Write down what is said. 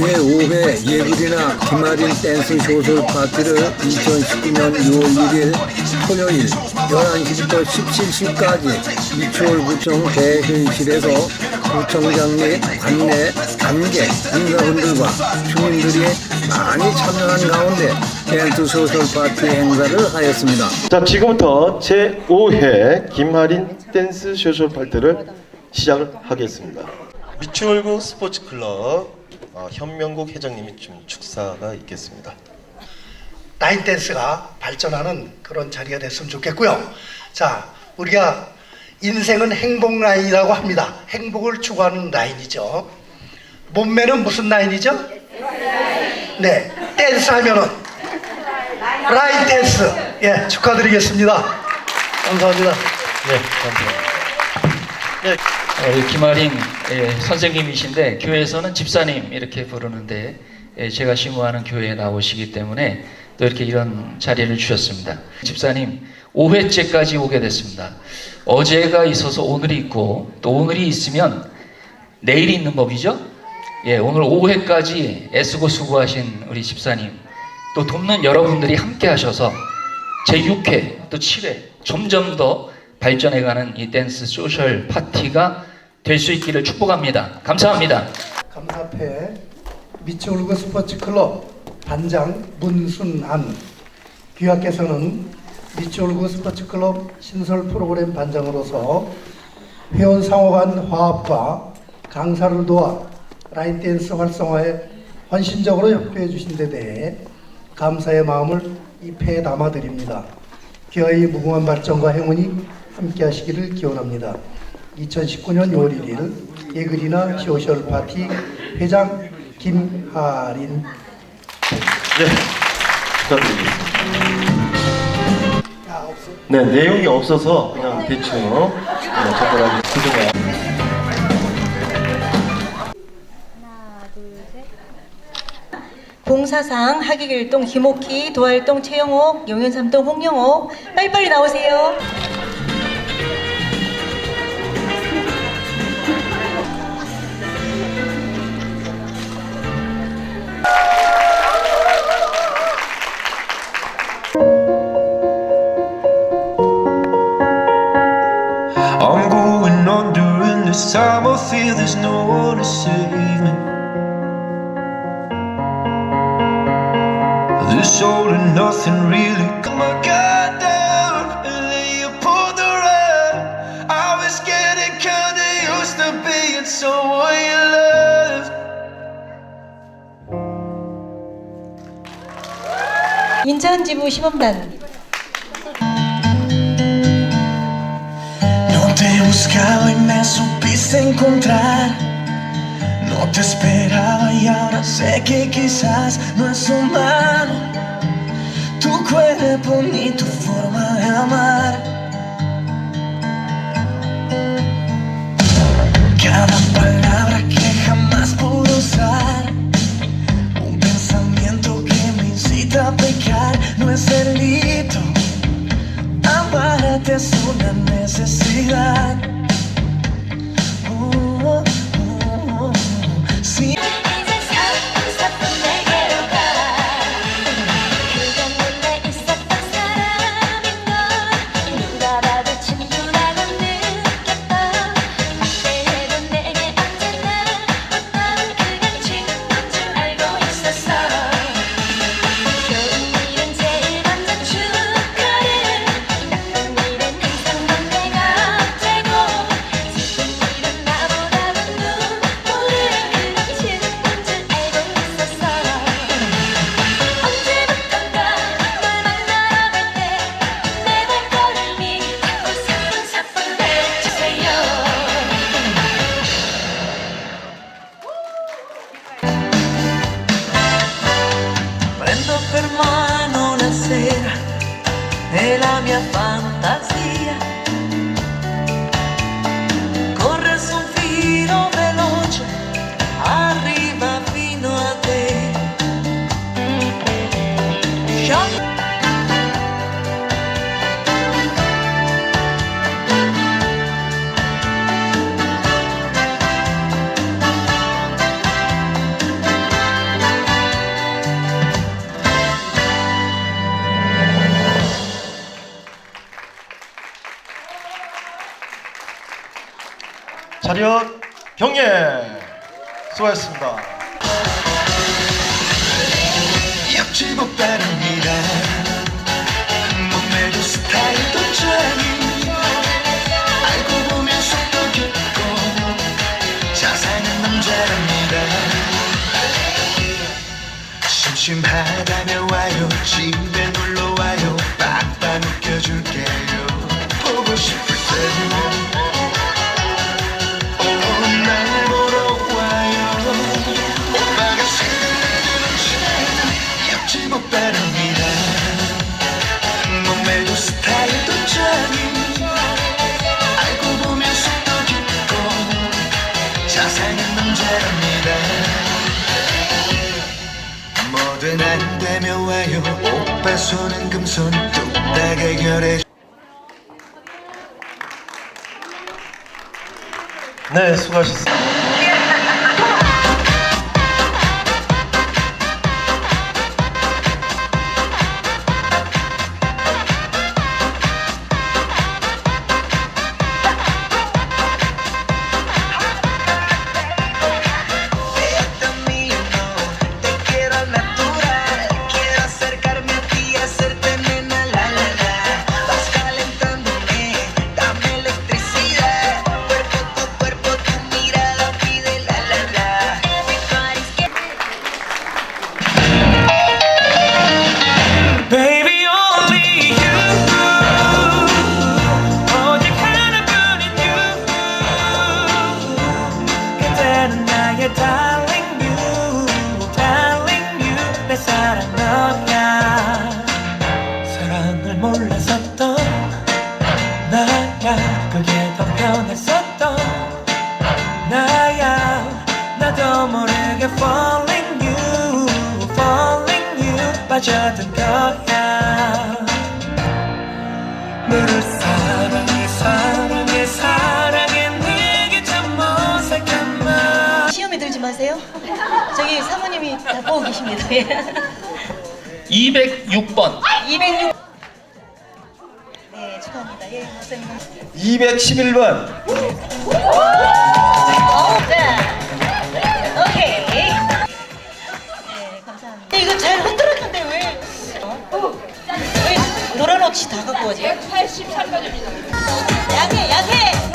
제5회 예술이나 김아린 댄스 쇼설 파티를 2019년 6월 1일 토요일 11시부터 17시까지 이초월구청 대회의실에서 구청장 및 관내 관계 인사분들과 주민들이 많이 참여한 가운데 댄스 쇼설 파티 행사를 하였습니다. 자 지금부터 제 5회 김하린 댄스 쇼쇼 팔트를 시작을 하겠습니다. 미추홀구 스포츠클럽 어, 현명국 회장님이 좀 축사가 있겠습니다. 라인 댄스가 발전하는 그런 자리가 됐으면 좋겠고요. 자, 우리가 인생은 행복 라인이라고 합니다. 행복을 추구하는 라인이죠. 몸매는 무슨 라인이죠? 네, 댄스 하면은 라인 댄스. 예, 축하드리겠습니다. 감사합니다. 네, 감사합니다. 네, 김아린 예, 선생님이신데 교회에서는 집사님 이렇게 부르는데 예, 제가 심호하는 교회에 나오시기 때문에 또 이렇게 이런 자리를 주셨습니다. 집사님 5회째까지 오게 됐습니다. 어제가 있어서 오늘이 있고 또 오늘이 있으면 내일이 있는 법이죠. 예, 오늘 5회까지 애쓰고 수고하신 우리 집사님 또 돕는 여러분들이 함께 하셔서 제 6회 또 7회 점점 더 발전해가는 이 댄스 소셜 파티가 될 수 있기를 축복합니다. 감사합니다. 감사패 미추홀구 스포츠 클럽 반장 문순안 귀하께서는 미추홀구 스포츠 클럽 신설 프로그램 반장으로서 회원 상호 간 화합과 강사를 도와 라인 댄스 활성화에 헌신적으로 협조해 주신 데 대해 감사의 마음을 이 패에 담아 드립니다. 기아의 무궁한 발전과 행운이 함께 하시기를 기원합니다. 2019년 6월 1일 예글이나 소셜 파티 회장 김하린 네, 축하드립니다. 네, 내용이 없어서 그냥 대충 네, 적절하게 수정해. 봉사상 하기길동 김옥희 도활동 최영옥 용현삼동 홍영옥 빨리빨리 나오세요. there's no one to save me. This all and nothing really got my guard down, and then you pulled the rug. I was getting kinda used to being someone you loved. 인천지부 시범단 No te buscaba y me encontrar. No te esperaba y ahora sé que quizás no es humano tu cuerpo ni tu forma de amar. Cada palabra que jamás pude usar. e la mia fantasia. 차렷 경례 수고하셨습니다. 와요 오빠 손은 금손 뚝딱 해결해 네, 수고하셨습니다. 그게 더 편했었던 나야. 나도 모르게 falling you, falling you. 빠져든 거야. 너를 사랑해, 사랑해, 사랑해. 내게 참 어색한 말. 시험에 들지 마세요. 저기 사모님이 다 보고 계십니다. 206번 206. 211번 자, 오케이. 네, 감사합니다. 이거 잘 흔들었는데 왜? 어? 왜 노란 옷이 다 갖고 오지? 183번입니다. 약해, 약해.